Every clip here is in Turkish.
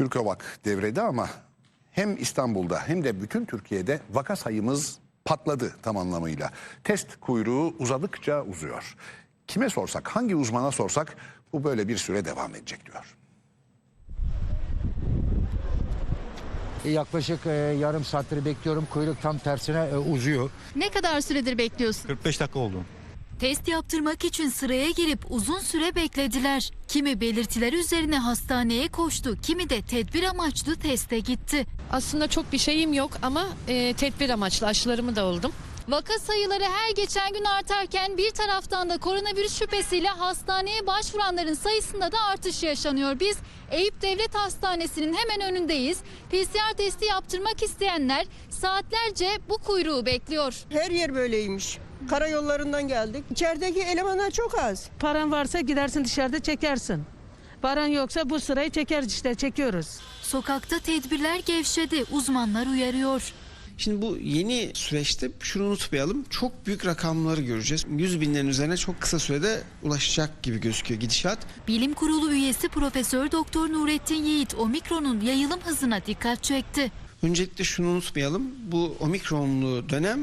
Türkovak devrede ama hem İstanbul'da hem de bütün Türkiye'de vaka sayımız patladı tam anlamıyla. Test kuyruğu uzadıkça uzuyor. Kime sorsak, hangi uzmana sorsak bu böyle bir süre devam edecek diyor. Yaklaşık e, yarım saattir bekliyorum. Kuyruk tam tersine e, uzuyor. Ne kadar süredir bekliyorsun? 45 dakika oldu. Test yaptırmak için sıraya girip uzun süre beklediler. Kimi belirtiler üzerine hastaneye koştu, kimi de tedbir amaçlı teste gitti. Aslında çok bir şeyim yok ama e, tedbir amaçlı aşılarımı da oldum. Vaka sayıları her geçen gün artarken bir taraftan da koronavirüs şüphesiyle hastaneye başvuranların sayısında da artış yaşanıyor. Biz Eyüp Devlet Hastanesi'nin hemen önündeyiz. PCR testi yaptırmak isteyenler saatlerce bu kuyruğu bekliyor. Her yer böyleymiş. Karayollarından geldik. İçerideki elemanlar çok az. Paran varsa gidersin dışarıda çekersin. Paran yoksa bu sırayı çekeriz işte çekiyoruz. Sokakta tedbirler gevşedi, uzmanlar uyarıyor. Şimdi bu yeni süreçte şunu unutmayalım. Çok büyük rakamları göreceğiz. 100 binlerin üzerine çok kısa sürede ulaşacak gibi gözüküyor gidişat. Bilim Kurulu üyesi Profesör Doktor Nurettin Yiğit omikronun yayılım hızına dikkat çekti. Öncelikle şunu unutmayalım. Bu omikronlu dönem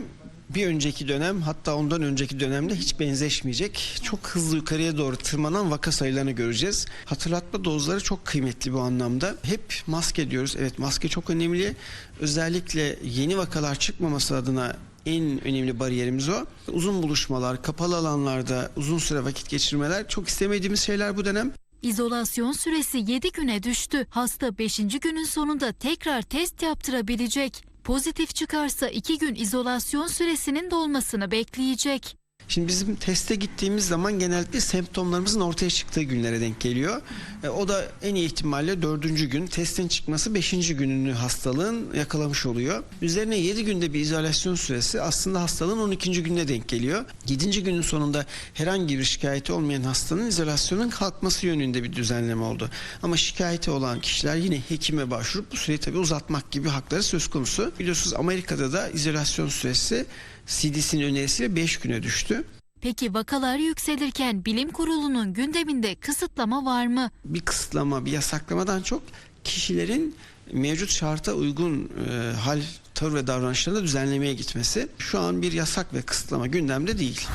bir önceki dönem hatta ondan önceki dönemle hiç benzeşmeyecek. Çok hızlı yukarıya doğru tırmanan vaka sayılarını göreceğiz. Hatırlatma dozları çok kıymetli bu anlamda. Hep maske diyoruz. Evet maske çok önemli. Özellikle yeni vakalar çıkmaması adına en önemli bariyerimiz o. Uzun buluşmalar, kapalı alanlarda uzun süre vakit geçirmeler çok istemediğimiz şeyler bu dönem. İzolasyon süresi 7 güne düştü. Hasta 5. günün sonunda tekrar test yaptırabilecek. Pozitif çıkarsa 2 gün izolasyon süresinin dolmasını bekleyecek. Şimdi bizim teste gittiğimiz zaman genellikle semptomlarımızın ortaya çıktığı günlere denk geliyor. E, o da en iyi ihtimalle dördüncü gün, testin çıkması beşinci gününü hastalığın yakalamış oluyor. Üzerine 7 günde bir izolasyon süresi aslında hastalığın 12. gününe denk geliyor. 7. günün sonunda herhangi bir şikayeti olmayan hastanın izolasyonun kalkması yönünde bir düzenleme oldu. Ama şikayeti olan kişiler yine hekime başvurup bu süreyi tabii uzatmak gibi hakları söz konusu. Biliyorsunuz Amerika'da da izolasyon süresi CDC'nin önerisiyle 5 güne düştü. Peki vakalar yükselirken bilim kurulunun gündeminde kısıtlama var mı? bir kısıtlama, bir yasaklamadan çok kişilerin mevcut şarta uygun e, hal, tavır ve davranışlarında düzenlemeye gitmesi. Şu an bir yasak ve kısıtlama gündemde değil.